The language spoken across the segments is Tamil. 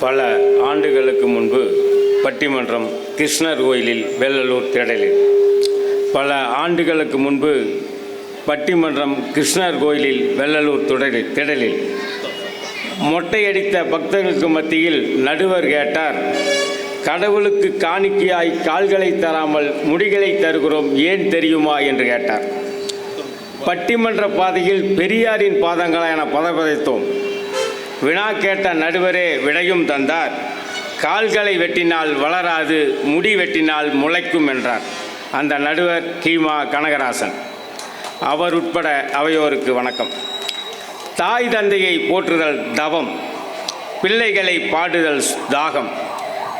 பல ஆண்டுகளுக்கு முன்பு பட்டிமன்றம் கிருஷ்ணர் கோயிலில் வெள்ளலூர் திடலில். பல ஆண்டுகளுக்கு முன்பு பட்டிமன்றம் கிருஷ்ணர் கோயிலில் வெள்ளலூர் துடலில் திடலில். மொட்டையடித்த பக்தர்களுக்கு மத்தியில் நடுவர் கேட்டார் கடவுளுக்கு காணிக்கையாய் கால்களை தராமல் முடிகளை தருகிறோம் ஏன் தெரியுமா? என்று கேட்டார். பட்டிமன்ற பாதையில் பெரியாரின் பாதங்களா என பதப்பதைத்தோம். வினா கேட்ட நடுவரே விடையும் தந்தார். கால்களை வெட்டினால் வளராது முடி வெட்டினால் முளைக்கும் என்றார். அந்த நடுவர் கீமா கனகராசன். அவர் உட்பட அவையோருக்கு வணக்கம். தாய் தந்தையை போற்றுதல் தவம் பிள்ளைகளை பாடுதல் தாகம்.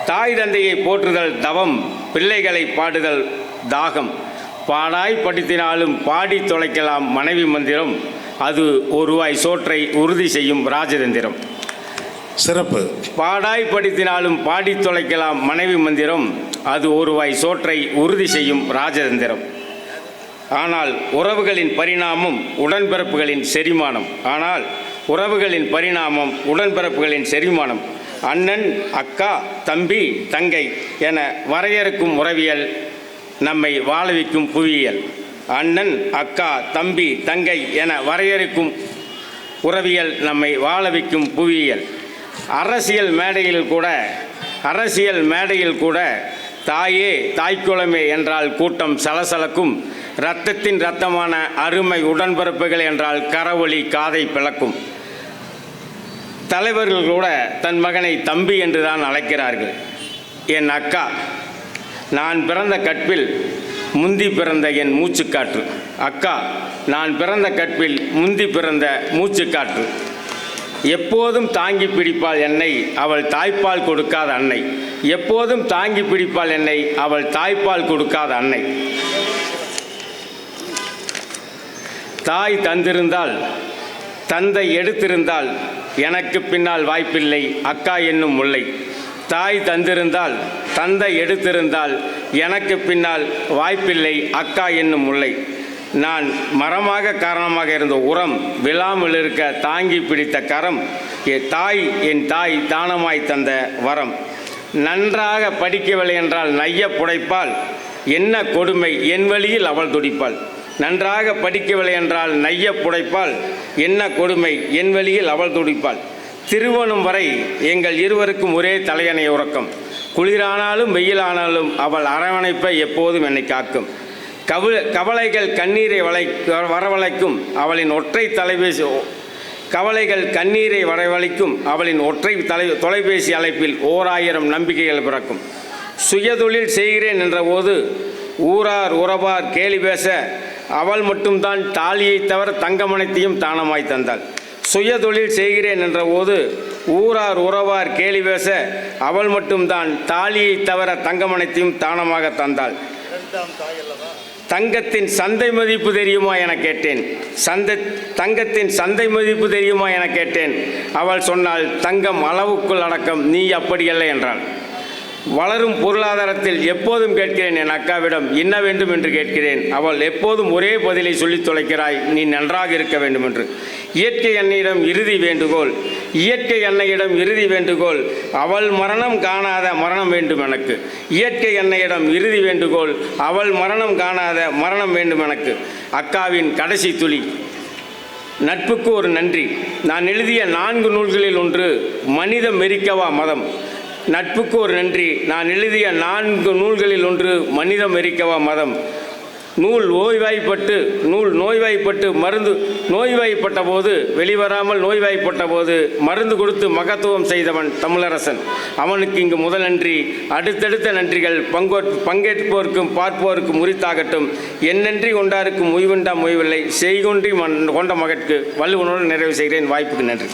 தாய் தந்தையை போற்றுதல் தவம் பிள்ளைகளை பாடுதல் தாகம். பாடாய் படித்தினாலும் பாடி தொலைக்கலாம் மனைவி மந்திரம். அது ஒரு ரூபாய் சோற்றை உறுதி செய்யும் ராஜதந்திரம். சிறப்பு. பாடாய் படித்தினாலும் பாடி தொலைக்கலாம் மனைவி மந்திரம். அது ஒரு வாய் சோற்றை உறுதி செய்யும் ராஜதந்திரம். ஆனால் உறவுகளின் பரிணாமம் உடன்பிறப்புகளின் செரிமானம். ஆனால் உறவுகளின் பரிணாமம் உடன்பிறப்புகளின் செரிமானம். அண்ணன் அக்கா தம்பி தங்கை என வரையறுக்கும் உறவியல் நம்மை வாழ வைக்கும் புவியியல். அண்ணன் அக்கா தம்பி தங்கை என வரையறுக்கும் உறவியல் நம்மை வாழ வைக்கும் புவியியல். அரசியல் மேடையில் கூட அரசியல் மேடையில் கூட தாயே தாய்க்குளமே என்றால் கூட்டம் சலசலக்கும். இரத்தத்தின் இரத்தமான அருமை உடன்பிறப்புகள் என்றால் கரவொளி காதை பிளக்கும். தலைவர்கள் கூட தன் மகனை தம்பி என்று தான் அழைக்கிறார்கள். என் அக்கா நான் பிறந்த கற்பில் முந்தி பிறந்த என் மூச்சுக்காற்று. அக்கா நான் பிறந்த கற்பில் முந்தி பிறந்த மூச்சுக்காற்று. எப்போதும் தாங்கி பிடிப்பாள் என்னை அவள் தாய்ப்பால் கொடுக்காத அன்னை. எப்போதும் தாங்கி பிடிப்பாள் என்னை அவள் தாய்ப்பால் கொடுக்காத அன்னை. தாய் தந்திருந்தால் தந்தை எடுத்திருந்தால் எனக்கு பின்னால் வாய்ப்பில்லை அக்கா என்னும் முல்லை. தாய் தந்திருந்தால் தந்தை எடுத்திருந்தால் எனக்கு பின்னால் வாய்ப்பில்லை அக்கா என்னும் முல்லை. நான் மரமாக காரணமாக இருந்த உரம் விழாமல் இருக்க தாங்கி பிடித்த கரம் தாய் என் தாய் தானமாய் தந்த வரம். நன்றாக படிக்கவில்லை என்றால் நைய புடைப்பால் என்ன கொடுமை என் வழியில் அவள் துடிப்பாள். நன்றாக படிக்கவில்லை என்றால் நைய புடைப்பால் என்ன கொடுமை என் வழியில் அவள் துடிப்பாள். திருவனும் வரை எங்கள் இருவருக்கும் ஒரே தலையணை உறக்கம். குளிரானாலும் வெயிலானாலும் அவள் அரவணைப்பை எப்போதும் என்னை காக்கும். கவு கவலைகள் கண்ணீரை வளை வரவழைக்கும் அவளின் ஒற்றை தொலைபேசி கவலைகள் கண்ணீரை வரவழைக்கும் அவளின் ஒற்றை தலை தொலைபேசி அழைப்பில் ஓர் ஆயிரம் நம்பிக்கைகள் பிறக்கும். சுயதொழில் செய்கிறேன் என்றபோது ஊரார் உறவார் கேலி பேச அவள் மட்டும்தான் தாலியை தவிர தங்கமனைத்தையும் தானமாய் தந்தாள். சுயதொழில் செய்கிறேன் என்றபோது ஊரார் உறவார் கேலி பேச அவள் மட்டும்தான் தாலியை தவிர தங்கமனைத்தையும் தானமாக தந்தாள். தங்கத்தின் சந்தை மதிப்பு தெரியுமா என கேட்டேன். சந்தை தங்கத்தின் சந்தை மதிப்பு தெரியுமா என கேட்டேன். அவள் சொன்னால் தங்கம் அளவுக்குள் அடக்கம் நீ அப்படியல்ல என்றாள். வளரும் பொருளாதாரத்தில் எப்போதும் கேட்கிறேன் என் அக்காவிடம் என்ன வேண்டும் என்று கேட்கிறேன்? அவள் எப்போதும் ஒரே பதிலை சொல்லித் தொலைக்கிறாய் நீ நன்றாக இருக்க வேண்டும் என்று இயற்கை எண்ணெயிடம் இறுதி வேண்டுகோள். இயற்கை எண்ணெயிடம் இறுதி வேண்டுகோள். அவள் மரணம் காணாத மரணம் வேண்டும் எனக்கு. இயற்கை எண்ணெயிடம் இறுதி வேண்டுகோள். அவள் மரணம் காணாத மரணம் வேண்டும் எனக்கு. அக்காவின் கடைசி துளி. நட்புக்கு ஒரு நன்றி. நான் எழுதிய நான்கு நூல்களில் ஒன்று மனித மெரிக்கவா மதம். நட்புக்கு ஒரு நன்றி. நான் எழுதிய நான்கு நூல்களில் ஒன்று மனிதம் எரிக்கவா மதம். நூல் நோய்வாய்ப்பட்டு நூல் நோய்வாய்ப்பட்டு மருந்து நோய்வாய்ப்பட்ட போது வெளிவராமல் நோய்வாய்ப்பட்ட போது மருந்து கொடுத்து மகத்துவம் செய்தவன் தமிழரசன். அவனுக்கு இங்கு முதல் நன்றி. அடுத்தடுத்த நன்றிகள் பங்கோ பங்கேற்போருக்கும் பார்ப்போருக்கும் உரித்தாகட்டும். என் நன்றி கொண்டாருக்கும் முய்வுண்டா முய்வில்லை. செய்கொன்றி மன் கொண்ட மகற்கு வள்ளுவனோடு நிறைவு செய்கிறேன். வாய்ப்புக்கு நன்றி.